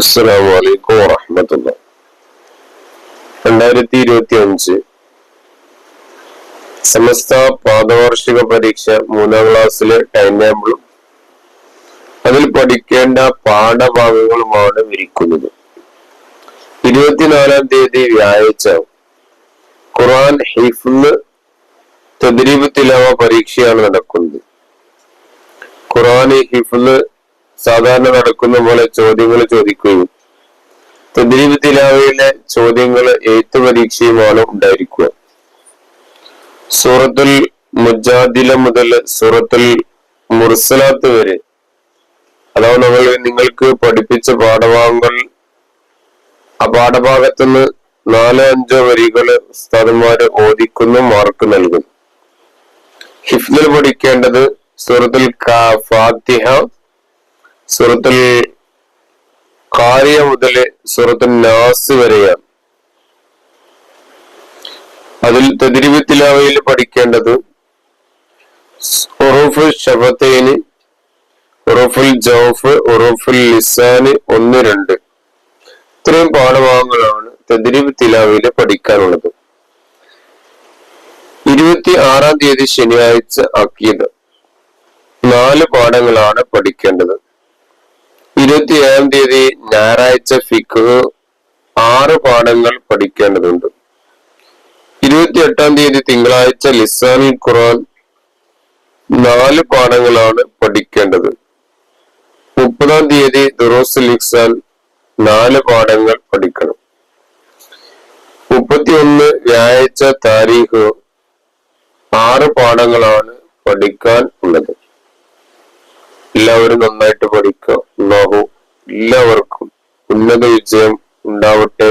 അസ്സലാമു അലൈക്കും വറഹമത്തുള്ള രണ്ടായിരത്തി ഇരുപത്തി അഞ്ച് സമസ്ത പാദവാർഷിക പരീക്ഷ മൂന്നാം ക്ലാസ്സിലെ ടൈം ടേബിളും അതിൽ പഠിക്കേണ്ട പാഠഭാഗങ്ങളുമാണ് വിരിക്കുന്നത്. ഇരുപത്തിനാലാം തീയതി വ്യാഴാഴ്ച ഖുറാൻ ഹിഫ്ല് തദ്രീബ് തിലാവ പരീക്ഷയാണ് നടക്കുന്നത്. ഖുറാൻ ഹിഫ്ല് സാധാരണ നടക്കുന്ന പോലെ ചോദ്യങ്ങൾ ചോദിക്കുകയും തദ്രീബ് ചോദ്യങ്ങൾ എഴുത്ത് പരീക്ഷയുമാണ് ഉണ്ടായിരിക്കുക. സൂറത്തുൽ മുജാദില മുതൽ സൂറത്തുൽ മുർസലാത്ത് വരെ അഥവാ നമ്മൾ നിങ്ങൾക്ക് പഠിപ്പിച്ച പാഠഭാഗങ്ങൾ ആ പാഠഭാഗത്തുനിന്ന് നാലോ അഞ്ചോ വരികൾ ഉസ്താദന്മാര് ഓദിക്കുന്ന മാർക്ക് നൽകും. ഹിഫ്നിൽ പഠിക്കേണ്ടത് സൂറത്തുൽ ഫാത്തിഹ സൂറത്തുൽ കാര്യ മുതൽ സൂറത്തുൽ നാസ് വരെയാണ്. അതിൽ തദ്രിബിത്തിലാവയിൽ പഠിക്കേണ്ടത് ഉറൂഫ് ഷബത്തേന് ഉറൂഫുൽ ജൗഫ് ഉറൂഫുൽ ലിസാന് ഒന്ന് രണ്ട്. ഇത്രയും പാഠഭാഗങ്ങളാണ് തദ്രിബ് തിലാവയിൽ പഠിക്കാനുള്ളത്. ഇരുപത്തി ആറാം തീയതി ശനിയാഴ്ച ആക്കിയത് നാല് പാഠങ്ങളാണ് പഠിക്കേണ്ടത്. ഇരുപത്തി ഏഴാം തീയതി ഞായറാഴ്ച ഫിഖ് ആറ് പാഠങ്ങൾ പഠിക്കേണ്ടതുണ്ട്. ഇരുപത്തി എട്ടാം തീയതി തിങ്കളാഴ്ച ലിസാൻ ഖുറാൻ നാല് പാഠങ്ങളാണ് പഠിക്കേണ്ടത്. മുപ്പതാം തീയതി ദുറോസ് ലിസാൻ നാല് പാഠങ്ങൾ പഠിക്കണം. മുപ്പത്തിയൊന്ന് വ്യാഴാഴ്ച താരീഖ് ആറ് പാഠങ്ങളാണ് പഠിക്കാൻ ഉള്ളത്. എല്ലാവരും നന്നായിട്ട് അള്ളാഹു എല്ലാവർക്കും ഉന്നത വിജയം ഉണ്ടാവട്ടെ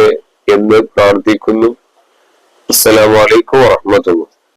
എന്ന് പ്രാർത്ഥിക്കുന്നു. അസ്സലാമലൈക്കും വാഹമത്തുള്ള